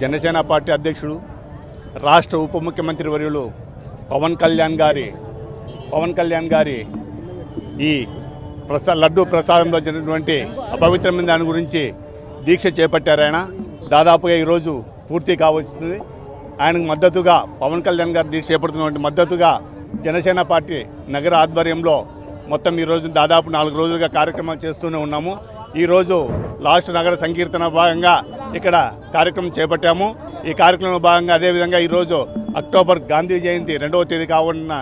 Janasena party అధ్యక్షుడు రాష్ట్ర ఉప ముఖ్యమంత్రి వర్యులు పవన్ కళ్యాణ్ గారి పవన్ కళ్యాణ్ గారి ఈ ప్రసా లడ్డు ప్రసాదంలో జరిగినటువంటి అపవిత్రమైన దాని గురించి దీక్ష చేపట్టారు ఆయన. దాదాపుగా ఈరోజు పూర్తి కావచ్చుంది ఆయనకు మద్దతుగా పవన్ కళ్యాణ్ గారు దీక్ష చేపడుతున్నటువంటి మద్దతుగా జనసేన పార్టీ నగర ఆధ్వర్యంలో మొత్తం ఈరోజు దాదాపు నాలుగు రోజులుగా కార్యక్రమాలు చేస్తూనే ఉన్నాము. ఈరోజు లాస్ట్ నగర సంకీర్తన భాగంగా ఇక్కడ కార్యక్రమం చేపట్టాము. ఈ కార్యక్రమంలో భాగంగా అదేవిధంగా ఈరోజు అక్టోబర్ గాంధీ జయంతి రెండవ తేదీ కావున్న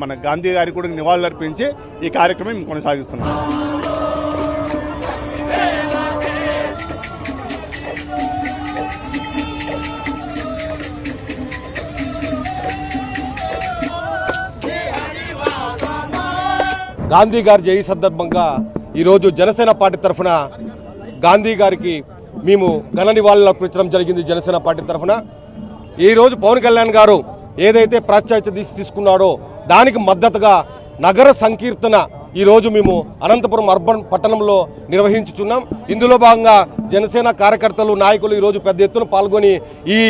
మన గాంధీ గారికి కూడా నివాళులర్పించి ఈ కార్యక్రమం కొనసాగిస్తున్నాం. గాంధీ గారి జయ సందర్భంగా ఈరోజు జనసేన పార్టీ తరఫున గాంధీ గారికి మేము ఘన నివాళులు అర్పించడం జరిగింది జనసేన పార్టీ తరఫున. ఈరోజు పవన్ కళ్యాణ్ గారు ఏదైతే ప్రాశ్చాత్య దిశ తీసుకున్నాడో దానికి మద్దతుగా నగర సంకీర్తన ఈరోజు మేము అనంతపురం అర్బన్ పట్టణంలో నిర్వహించుచున్నాం. ఇందులో భాగంగా జనసేన కార్యకర్తలు నాయకులు ఈరోజు పెద్ద ఎత్తున పాల్గొని ఈ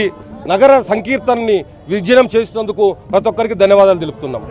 నగర సంకీర్తనని విజయం చేసినందుకు ప్రతి ఒక్కరికి ధన్యవాదాలు తెలుపుతున్నాం.